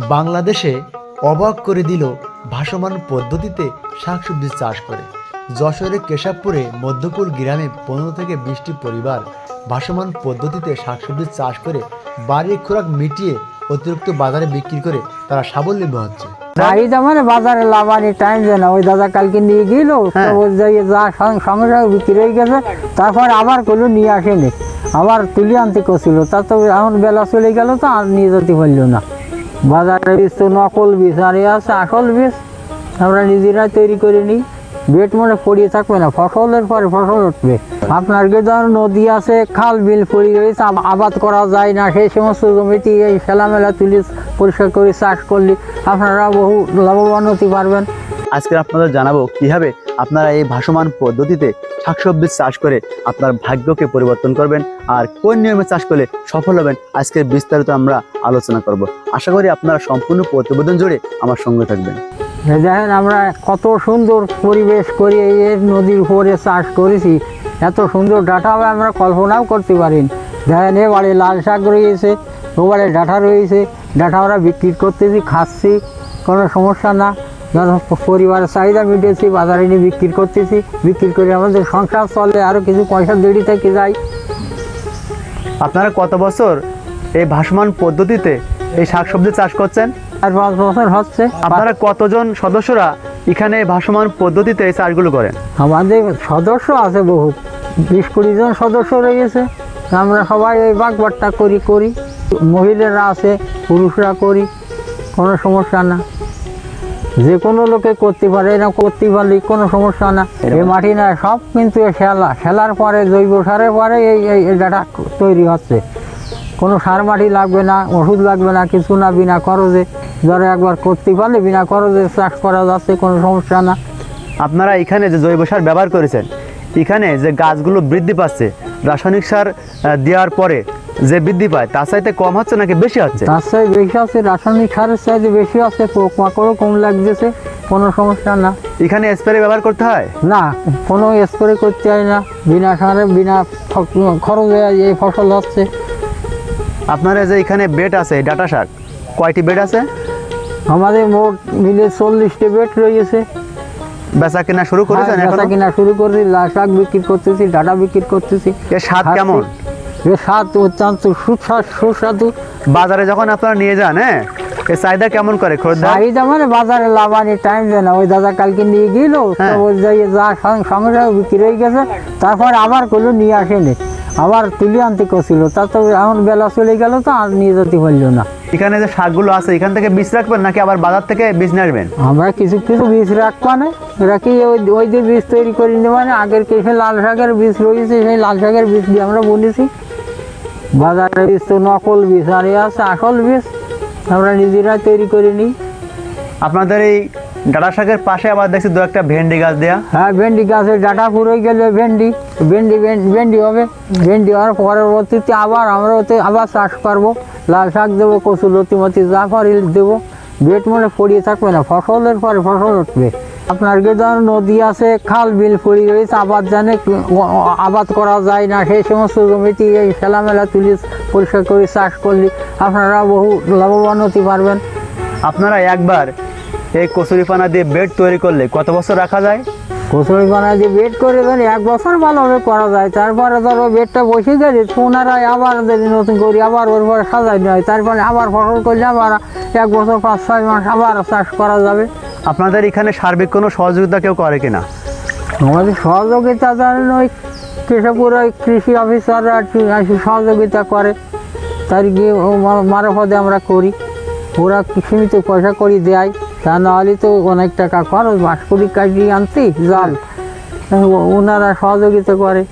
বাংলাদেশে অবাক করে দিল ভাসমান পদ্ধতিতে শাকসবজি চাষ করে। যশোরের কেশবপুরে মধ্যকুল গ্রামে পনেরো থেকে বিশটি পরিবার ভাসমান পদ্ধতিতে শাকসবজি চাষ করে বাড়ির খোরাক মিটিয়ে অতিরিক্ত বাজারে বিক্রি করে তারা স্বাবলম্বী হচ্ছে। চাহিদা মানে বাজারে লাভানি টাইম দেয় না। ওই দাদা কালকে নিয়ে গেল হ্যাঁ। যা সঙ্গে সঙ্গে সঙ্গে বিক্রি হয়ে গেছে তারপর আবার কোনো নিয়ে আসেনি। আবার তুলে আনতে করছিল তা তো এখন বেলা চলে গেল তো আর নিয়ে যেতে পারল না। বাজারে বীজ তো নকল বীজ, আর এ আছে আসল বীজ। আমরা নিজেরাই তৈরি করে নিই। বেট মনে পড়িয়ে থাকবে না, ফসলের পরে ফসল উঠবে। আপনার ধর নদী আছে, খাল বিল পড়িয়ে রয়েছে আবাদ করা যায় না, সেই সমস্ত জমিতে এই খেলামেলা তুলি পরিষ্কার করে চাষ করলে আপনারা বহু লাভবান হতে পারবেন। আজকে আপনাদের জানাব কীভাবে আপনারা এই ভাসমান পদ্ধতিতে শাকসবজি চাষ করে আপনার ভাগ্যকে পরিবর্তন করবেন আর কোন নিয়মে চাষ করলে সফল হবেন আজকে বিস্তারিত আমরা আলোচনা করব। আশা করি আপনারা সম্পূর্ণ প্রতিবেদন জুড়ে আমার সঙ্গে থাকবেন। দেখেন আমরা কত সুন্দর পরিবেশ করে এই নদীর উপরে চাষ করেছি, এত সুন্দর ডাটা আমরা কল্পনাও করতে পারি না। দেখেন এবারে লাল শাক রয়েছে ওবারে ডাটা রয়েছে, ডাটা আমরা বিক্রি করতেছি, খাচ্ছি, কোনো সমস্যা না। ধরো পরিবারের চাহিদা মিটেছি বাজারে নিয়ে বিক্রি করতেছি বিক্রি করে আমাদের সংসার চলে আরও কিছু পয়সা দেরি থেকে যায়। আপনারা কত বছর এই ভাসমান পদ্ধতিতে এই শাকসবজি চাষ করছেন? আর পাঁচ বছর হচ্ছে। আপনারা কতজন সদস্যরা এখানে ভাসমান পদ্ধতিতে এই চাষগুলো করেন? আমাদের সদস্য আছে বহু। বিশ কুড়ি জন সদস্য রয়েছে। আমরা সবাই এই বাগবাট্টা করি করি। মহিলারা আছে পুরুষরা করি কোনো সমস্যা না। যে কোনো লোকে করতে পারে না করতে পারলে কোনো সমস্যা না। এই মাটি না সব কিন্তু এ খেলা খেলার পরে জৈব সারের পরে এই এই- এই ডাটা তৈরি হচ্ছে। কোনো সার মাটি লাগবে না ওষুধ লাগবে না কিছু না বিনা খরচে। ধরো একবার করতে পারলে বিনা খরচে চাষ করা যাচ্ছে কোনো সমস্যা না। আপনারা এখানে যে জৈব সার ব্যবহার করেছেন এখানে যে গাছগুলো বৃদ্ধি পাচ্ছে রাসায়নিক সার দেওয়ার পরে যে বৃদ্ধি পায় তার চাইতে কম হচ্ছে নাকি বেশি হচ্ছে? তার চাই বেশি আছে রাসায়নিক সারের চাইতে বেশি আছে পোকামাকড়ও কম লাগতেছে কোনো সমস্যা না। এখানে স্প্রে ব্যবহার করতে হয়? না কোনো স্প্রে করতে হয় না বিনা সারে বিনা খরচে এই ফসল হচ্ছে। আপনারা যে এখানে বেড আছে ডাটা শাক কয়টি বেড আছে? আমাদের মোট মিলে চল্লিশটি বেড রয়েছে। বেচা কেনা শুরু করেছেন হ্যাঁ, বেচা কেনা শুরু করেছি লাল শাক বিক্রি করতেছি ডাটা বিক্রি করতেছি। এর স্বাদ কেমন? এর স্বাদ অত্যন্ত সুস্বাদ সুস্বাদু। বাজারে যখন আপনারা নিয়ে যান হ্যাঁ? এর চাহিদা কেমন করে চাহিদা মানে বাজারে লাভানি টাইম দেয় না। ওই দাদা কালকে নিয়ে গেল হ্যাঁ। যা সঙ্গে সঙ্গে বিক্রি হয়ে গেছে তারপর আবার কোনো নিয়ে আসেনি। আবার তুলে আনতে করছিল তা তো এমন বেলা চলে গেল তো আর নিয়ে যেতে পারল না। এখানে যে শাকগুলো আছে এখান থেকে বীজ রাখবেন নাকি আবার বাজার থেকে বীজ নিয়ে আসবেন আমরা কিছু কিছু বীজ রাখবা না রাখি ওই ওই যে বীজ তৈরি করে মানে আগের কিছু লাল শাকের বীজ রয়েছে সেই লাল শাকের বীজ দিয়ে আমরা বলেছি বাজারের বীজ তো নকল বীজ আর এ আছে আসল বীজ। আমরা নিজেরাই তৈরি করে নিই। আপনাদের এই ডাটা শাকের পাশে আবার দেখছি দু একটা ভেন্ডি গাছ দেয়া। হ্যাঁ ভেন্ডি গাছের ডাটা পুরোই গেলে ভেন্ডি ভেন্ডি ভেন্ডি হবে। ভেন্ডি হওয়ার পরবর্তীতে আবার আমরা ওতে আবার চাষ করব। লাল শাক দেবো কচু লতিমতি পারি দেবো। বেট মনে পড়িয়ে থাকবে না ফসলের পরে ফসল উঠবে। আপনার কি ধর নদী আছে খাল বিল পড়িয়ে রয়েছে আবাদ জানে আবাদ করা যায় না। সেই সমস্ত জমিতে এই খেলামেলা তুলি পরিষ্কার করে চাষ করলে আপনারা বহু লাভবান হতে পারবেন। আপনারা একবার এই কচুরিপানা দিয়ে বেড তৈরি করলে কত বছর রাখা যায়? কচুরি বানায় দিয়ে বেড করে দেন এক বছর ভালোভাবে করা যায়। তারপরে ধরো বেডটা বসে গেছে পুনরায় আবার যদি নতুন করি আবার ওর পরে সাজাই হয় তারপরে আবার ফসল করলে আবার এক বছর পাঁচ ছয় মাস আবার চাষ করা যাবে। আপনাদের এখানে সার্বিক কোনো সহযোগিতা কেউ করে কিনা? আমাদের সহযোগিতা ধরেন ওই কৃষকপুর ওই কৃষি অফিসাররা সহযোগিতা করে। তার গিয়ে মারফতে আমরা করি। ওরা সীমিত পয়সা করি দেয়। তা নাহলে তো অনেক টাকা খরচ। বাঁশ কুড়ি কাটিয়ে আনতে, জল। ওনারা সহযোগিতা করে।